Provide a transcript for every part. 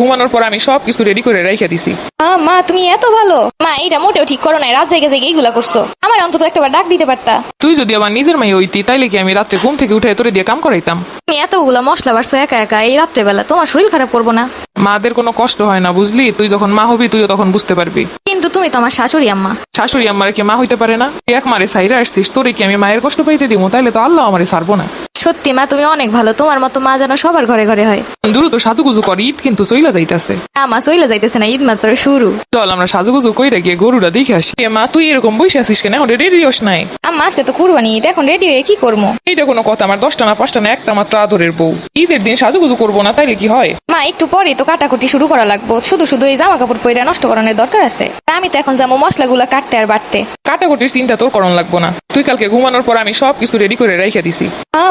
ঘুমানোর পর আমি সব কিছু রেডি করে রেখে দিছি। মা তুমি এত ভালো। মা এটা মোটেও ঠিক করো নাই রাত জেগে জেগে এইগুলা করছ। আমার অন্তত একটাবার ডাক দিতে পারতা। তুই যদি আমার নিজের মেয়ে হইতি তাইলে কি আমি রাত্রে ঘুম থেকে উঠে তোরে দিয়ে কাম করাইতাম? তুমি এতগুলা মশলা বাড়ছো একা একা এই রাত্রেবেলা তোমার শরীর খারাপ করব না। মাদের কোনো কষ্ট হয় না বুঝলি? তুই যখন মা হবি তুইও তখন বুঝতে পারবি। কিন্তু তুমি তো আমার শাশুড়ি আম্মা। শাশুড়ি আমার কি মা হইতে পারে না? তুই এক মারে সাইরে আসছিস তোরে কি আমি মায়ের কষ্ট পাইতে দিব তাইলে তো আল্লাহ আমারে ছাড়বো না। সত্যি মা তুমি অনেক ভালো। তোমার মতো মা যেন সবার ঘরে ঘরে হয়। দ্রুত সাজুগুজু কর ঈদ কিন্তু চইলা যাইতাছে। আমা চইলে যাইতেছে না ঈদ মাত্র শুরু। চল আমরা সাজুগুজু কইরা গিয়ে গরুটা দেখে আসি। এ মা তুই এরকম বসে আসিস কেন? এখন রেডি হস নাই। আম্মা আজকে তো কুরবানি ঈদ এখন রেডি হয়ে কি করব? এইটা কোনো কথা আমার দশটা না পাঁচটা না একটা মাত্র আদরের বউ। ঈদের দিন সাজুগুজু করব না তাইলে কি হয়? মা একটু পরে তো কাটাকুটি শুরু করা লাগবো। শুধু শুধু এই জামা কাপড় পরে নষ্ট করানোর দরকার আছে। আমি তো এখন যাব মশলাগুলো কাটতে আর বাটতে কাটাকুটির চিন্তা তোর করণ লাগবো না। তুই কালকে ঘুমানোর পর আমি সব কিছু রেডি করে রেখে দিছি।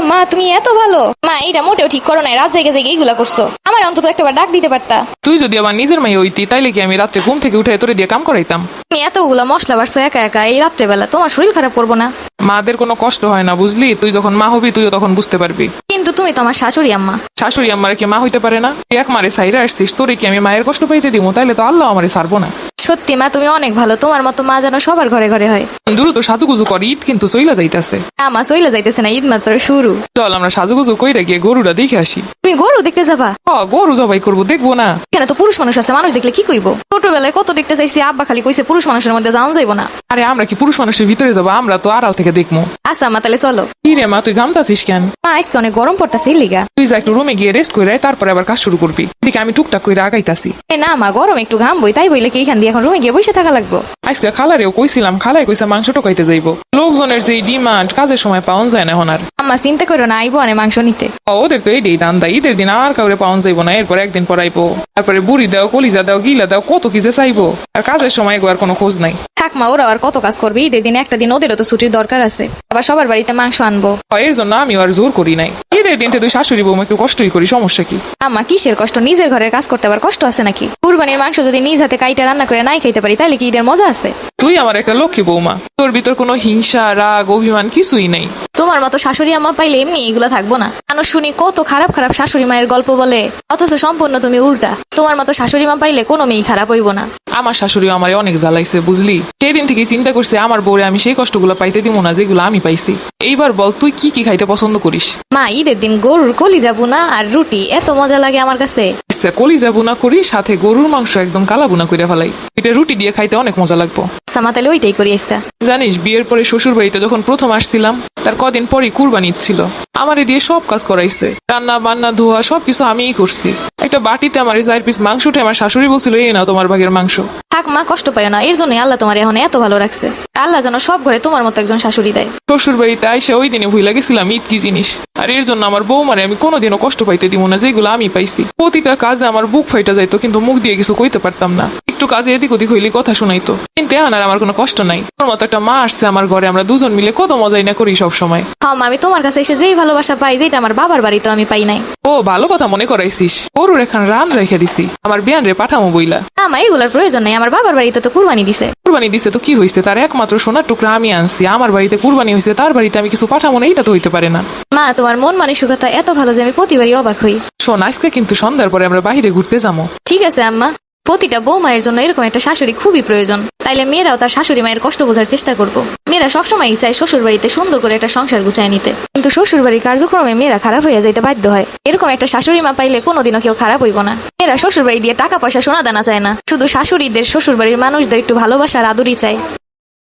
মা তুমি এত ভালো। মা এটা মোটেও ঠিক করো নাই রাত জেগে জেগে এইগুলা করছ। আমার অন্তত একটাবার ডাক দিতে পারতা। তুই যদি আমার নিজের মেয়ে হইতি তাইলে কি আমি রাত্রে ঘুম থেকে উঠে তোরে দিয়ে কাম করাইতাম? তুমি এতগুলা মশলা বাড়ছো একা একা এই রাত্রেবেলা তোমার শরীর খারাপ করব না। মাদের কোনো কষ্ট হয় না বুঝলি? তুই যখন মা হবি তুইও তখন বুঝতে পারবি। কিন্তু তুমি তো আমার শাশুড়ি আম্মা। শাশুড়ি আমার কি মা হইতে পারে না? তুই এক মারে সাইরে আসছিস তোরে কি আমি মায়ের কষ্ট পাইতে দিব তাইলে তো আল্লাহ আমারে ছাড়বো না। সত্যি মা তুমি অনেক ভালো। তোমার মতো মা যেন সবার ঘরে ঘরে হয়। দ্রুত সাজুগুজু কর ঈদ কিন্তু চইলা যাইতাছে। আমা চইলে যাইতেছে না ঈদ মাত্র শুরু। চল আমরা সাজুগুজু কইরা গিয়ে গরুটা দেখে আসি। তুমি গরু দেখতে যাবা? হ গরু জবাই করব দেখব না। এখানে তো পুরুষ মানুষ আছে মানুষ দেখলে কি কইব? ছোটবেলায় কত দেখতে চাইছি আব্বা খালি কইছে পুরুষ মানুষের মধ্যে যাওয়া যাইব না। আরে আমরা কি পুরুষ মানুষের ভিতরে যাব আমরা তো আড়াল থেকে দেখব। আচ্ছা মা তাহলে চলো। কি রে মা তুই ঘামতাছিস কেন? মা আজকে অনেক গরম পড়তাছে লিগা। তুই যা একটু রুমে গিয়ে রেস্ট করে আয়, তারপরে আবার কাজ শুরু করবি। এদিকে আমি টুকটাক করে আগাইতাছি। এ না মা গরম একটু ঘাম বই তাই বইলে কি এখান দিয়ে এখন রুমে গিয়ে বসে থাকা লাগবো। আজকে খালারেও কইছিলাম খালাই মাংস টোকাইতে যাইবো। লোকজনের যে ডিমান্ড কাজের সময় পাওয়া যায় না আম্মা চিন্তা করো না আইবো আনে মাংস নিতে। ওদের তো এইটাই দান্দা ঈদের দিন আর কাউরে পাওয়া যাইবো না এরপর একদিন পর আইবো। তারপরে বুড়ি দাও কলিজা দাও গিলা দাও কত কি যে চাইব। আর কাজের সময় এগো আর কোনো খোঁজ নাই। থাক মা ওরা আর কত কাজ করবে ঈদের দিন একটা দিন ওদেরও তো ছুটির দরকার আছে। আবার সবার বাড়িতে মাংস আনব। এর জন্য আমি আর জোর করি নাই। ঈদের দিনতে তুই শাশুড়ি বৌমা একটু কষ্টই করি, সমস্যা কি? আম্মা, কিসের কষ্ট? নিজের ঘরের কাজ করতে আবার কষ্ট আছে নাকি? কুরবানির মাংস যদি নিজ হাতে কাইটা রান্না করে নাই খাইতে পারি তাহলে কি ঈদের মজা আছে? তুই আমার একটা লক্ষ্মী বৌমা। তোর ভিতর কোনো হিংসা রাগ অভিমান কিছুই নেই। তোমার মতো শাশুড়ি আম্মা পাইলে এমনি এগুলো থাকব না। মানুষ শুনি কত খারাপ খারাপ শাশুড়ি মায়ের গল্প বলে। অথচ সম্পূর্ণ তুমি উল্টা। তোমার মতো শাশুড়ি মা পাইলে কোনো মেয়ে খারাপ হইব না। আমার শাশুড়ি আমারে অনেক জ্বালাইছে বুঝলি? সেদিন থেকে চিন্তা করছে আমার বউরে আমি সেই কষ্টগুলো পাইতে দিব না যেগুলো আমি পাইছি। এইবার বল তুই কি কি খাইতে পছন্দ করিস? মা ঈদের দিন গরুর কলি যাব না আর রুটি এত মজা লাগে আমার কাছে। ইচ্ছা কলিজা না করি সাথে গরুর মাংস একদম কালা বুনা করে ফেলাই। এটা রুটি দিয়ে খাইতে অনেক মজা লাগবো। সামা তাহলে ওইটাই করি আসতা। জানিস বিয়ের পরে শ্বশুর বাড়িতে যখন প্রথম আসছিলাম তার কদিন পরই কুরবানি ছিল। আমারে দিয়ে সব কাজ করাইছে। রান্না বান্না ধোয়া সবকিছু আমিই করছি। একটা বাটিতে আমার চার পিস মাংস উঠে আমার শাশুড়ি বলছিল এই না তোমার ভাগের মাংস। থাক মা কষ্ট পায় না। এর জন্যই আল্লাহ তোমার এখন এত ভালো রাখছে। আল্লাহ যেন সব ঘরে তোমার মতো একজন শাশুড়ি দেয়। শ্বশুর বাড়িতে আইসে ওই দিনে ভুলে গেছিলাম ঈদ কি জিনিস? আর এর জন্য আমার বৌমারে আমি কোনোদিনও কষ্ট পাইতে দিব না যেগুলো আমি পাইছি। প্রতিটা কাজে আমার বুক ফাইটা যাইতো কিন্তু মুখ দিয়ে কিছু কইতে পারতাম না। একটু কাজে এদিক ওদিক হইলে কথা শোনাইতো কিন্তু এখন আর আমার কোনো কষ্ট নাই। তোর মতো একটা মা আসছে আমার ঘরে আমরা দুজন মিলে কত মজাই না করি সব সময় হ্যাঁ আমি তোমার কাছে এসে যেই ভালোবাসা পাই যেটা আমার বাবার বাড়িতে আমি পাই নাই। ও ভালো কথা মনে করাইছিস। ওরুর এখান রান রেখে দিছি। আমার বিয়ান রে পাঠামো বইলা। আমার এগুলোর প্রয়োজন নাই আমার বাবার বাড়িতে তো কুরবানি দিছে। কুরবানি দিছে তো কি হয়েছে তার একমাত্র সোনার টুকরা আমি আনছি। আমার বাড়িতে কুরবানি হয়েছে তার বাড়িতে আমি কিছু পাঠাবো না এটা তো হইতে পারে না। মা তোমার মন মানসিকতা এত ভালো যে আমি প্রতিবারই অবাক হই। শোন আজকে কিন্তু সন্ধ্যার পরে আমরা বাইরে ঘুরতে যাব ঠিক আছে আম্মা। প্রতিটা বউ মায়ের জন্য এরকম একটা শাশুড়ি খুবই প্রয়োজন। তাইলে মেয়েরাও তার শাশুড়ি মায়ের কষ্ট বোঝার চেষ্টা করব। মেয়েরা সবসময়ই চায় শ্বশুর বাড়িতে সুন্দর করে একটা সংসার গুছায় নিতে। কিন্তু শ্বশুর বাড়ির কার্যক্রমে মেয়েরা খারাপ হয়ে যাইতে বাধ্য হয়। এরকম একটা শাশুড়ি মা পাইলে কোনোদিনও কেউ খারাপ হইব না। মেয়েরা শ্বশুর বাড়ি দিয়ে টাকা পয়সা শোনা দানা চায় না। শুধু শাশুড়িদের শ্বশুর বাড়ির মানুষদের একটু ভালোবাসার আদরই চায়।